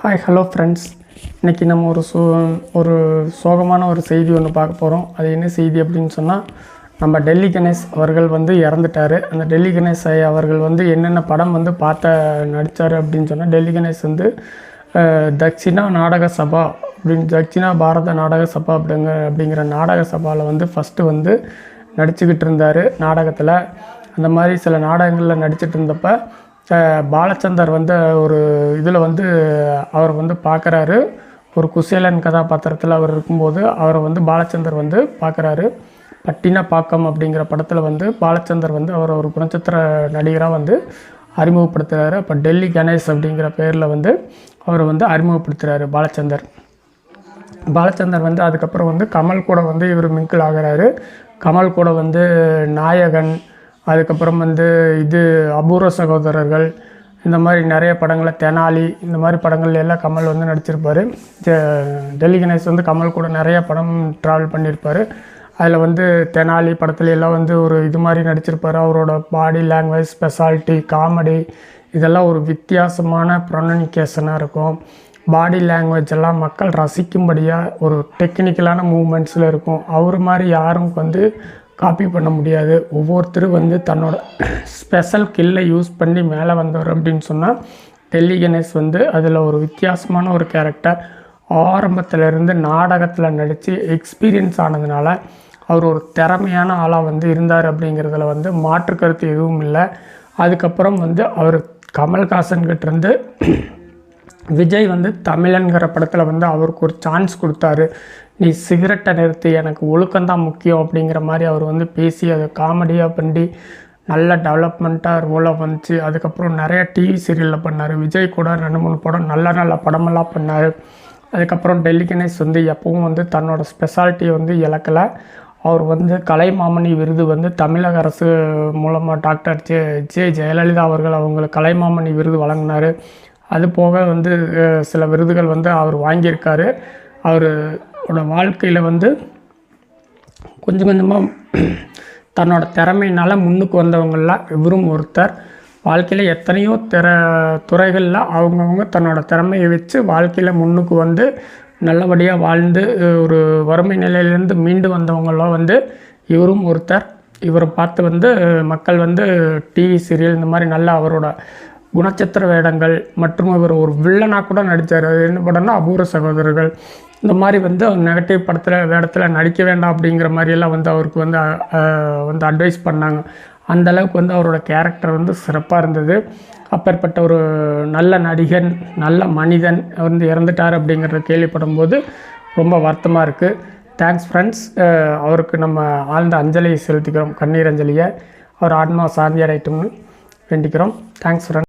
Hi hello friends இன்றைக்கி நம்ம ஒரு சோ ஒரு சோகமான ஒரு செய்தி ஒன்று பார்க்க போகிறோம் அது என்ன செய்தி அப்படின்னு சொன்னால் நம்ம டெல்லி கணேஷ் அவர்கள் வந்து இறந்துட்டார். அந்த டெல்லி கணேஷ் அவர்கள் வந்து என்னென்ன படம் வந்து பார்த்த நடித்தார் அப்படின்னு சொன்னால் டெல்லி கணேஷ் வந்து தக்ஷிணா நாடக சபா அப்படின்னு தக்ஷிணா பாரத நாடக சபா அப்படிங்க அப்படிங்கிற நாடக சபாவில் வந்து ஃபஸ்ட்டு வந்து நடிச்சுக்கிட்டு இருந்தார் நாடகத்தில். அந்த மாதிரி சில நாடகங்களில் நடிச்சிட்டு இருந்தப்போ பாலச்சந்தர் வந்து ஒரு இதில் வந்து அவர் வந்து பார்க்குறாரு ஒரு குசேலன் கதாபாத்திரத்தில் அவர் இருக்கும்போது அவரை வந்து பாலச்சந்தர் வந்து பார்க்குறாரு பட்டின பாக்கம் அப்படிங்கிற படத்தில் வந்து பாலச்சந்தர் வந்து அவர் ஒரு குணச்சித்திர நடிகராக வந்து அறிமுகப்படுத்துகிறாரு அப்போ டெல்லி கணேஷ் அப்படிங்கிற பேரில் வந்து அவர் வந்து அறிமுகப்படுத்துகிறாரு பாலச்சந்தர். பாலச்சந்தர் வந்து அதுக்கப்புறம் வந்து கமல் கூட வந்து இவர் மிங்கிள் ஆகிறாரு. கமல் கூட வந்து நாயகன் அதுக்கப்புறம் வந்து இது அபூர்வ சகோதரர்கள் இந்த மாதிரி நிறைய படங்களை தெனாலி இந்த மாதிரி படங்கள்ல எல்லாம் கமல் வந்து நடிச்சிருப்பார். டெல்லி கணேஷ் வந்து கமல் கூட நிறைய படம் ட்ராவல் பண்ணியிருப்பார் அதில் வந்து தெனாலி படத்துல எல்லாம் வந்து ஒரு இது மாதிரி நடிச்சிருப்பார். அவரோட பாடி லாங்குவேஜ் ஸ்பெஷாலிட்டி காமெடி இதெல்லாம் ஒரு வித்தியாசமான ப்ரொனனிகேஷனாக இருக்கும். பாடி லாங்குவேஜ் எல்லாம் மக்கள் ரசிக்கும்படியாக ஒரு டெக்னிக்கலான மூமெண்ட்ஸில் இருக்கும். அவர் மாதிரி யாரும் வந்து காப்பி பண்ண முடியாது. ஒவ்வொருத்தரும் வந்து தன்னோட ஸ்பெஷல் கில்லை யூஸ் பண்ணி மேலே வந்தவர் அப்படின்னு சொன்னால் டெல்லி கணேஷ் வந்து அதில் ஒரு வித்தியாசமான ஒரு கேரக்டர் ஆரம்பத்திலேருந்து நாடகத்தில் நடித்து எக்ஸ்பீரியன்ஸ் ஆனதுனால அவர் ஒரு திறமையான ஆளாக வந்து இருந்தார் அப்படிங்கிறதுல வந்து மாற்று கருத்து எதுவும் இல்லை. அதுக்கப்புறம் வந்து அவர் கமல்ஹாசன்கிட்ட இருந்து விஜய் வந்து தமிழன்கிற படத்தில் வந்து அவருக்கு ஒரு சான்ஸ் கொடுத்தாரு. நீ சிகரெட்டை நிறுத்தி எனக்கு ஒழுக்கம்தான் முக்கியம் அப்படிங்கிற மாதிரி அவர் வந்து பேசி அதை காமெடியாக பண்ணி நல்ல டெவலப்மெண்ட்டாக ரோலாக வந்துச்சு. அதுக்கப்புறம் நிறைய டிவி சீரியலில் பண்ணார். விஜய் கூட ரெண்டு மூணு படம் நல்ல நல்ல படமெல்லாம் பண்ணார். அதுக்கப்புறம் டெல்லி கணேஷ் வந்து எப்பவும் வந்து தன்னோட ஸ்பெஷாலிட்டியை வந்து இழக்கலை. அவர் வந்து கலைமாமணி விருது வந்து தமிழக அரசு மூலமாக டாக்டர் ஜே ஜே ஜெயலலிதா அவர்கள் அவங்களுக்கு கலைமாமணி விருது வழங்கினார். அது போக வந்து சில விருதுகள் வந்து அவர் வாங்கியிருக்காரு. அவரோட வாழ்க்கையில் வந்து கொஞ்சம் கொஞ்சமாக தன்னோட திறமையினால் முன்னுக்கு வந்தவங்களாம் இவரும் ஒருத்தர். வாழ்க்கையில் எத்தனையோ திற துறைகளில் அவங்கவுங்க தன்னோட திறமையை வச்சு வாழ்க்கையில் முன்னுக்கு வந்து நல்லபடியாக வாழ்ந்து ஒரு வறுமை நிலையிலேருந்து மீண்டு வந்தவங்களாம் வந்து இவரும் ஒருத்தர். இவரை பார்த்து வந்து மக்கள் வந்து டிவி சீரியல் இந்த மாதிரி நல்லா அவரோட குணச்சித்திர வேடங்கள் மற்றும் இவர் ஒரு வில்லனாக கூட நடித்தார் அது என்ன படம்னா அபூர்வ சகோதரர்கள். இந்த மாதிரி வந்து அவர் நெகட்டிவ் படத்தில் வேடத்தில் நடிக்க வேண்டாம் அப்படிங்கிற மாதிரியெல்லாம் வந்து அவருக்கு வந்து வந்து அட்வைஸ் பண்ணாங்க. அந்த அளவுக்கு வந்து அவரோட கேரக்டர் வந்து சிறப்பாக இருந்தது. அப்பேற்பட்ட ஒரு நல்ல நடிகன் நல்ல மனிதன் வந்து இறந்துட்டார் அப்படிங்கிறத கேள்விப்படும் போது ரொம்ப வருத்தமாக இருக்குது தேங்க்ஸ் ஃப்ரெண்ட்ஸ் அவருக்கு நம்ம ஆழ்ந்த அஞ்சலியை செலுத்திக்கிறோம். கண்ணீர் அஞ்சலியை. அவர் ஆத்மா சாந்தி அடையட்டும்னு வேண்டிக்கிறோம். Thanks friends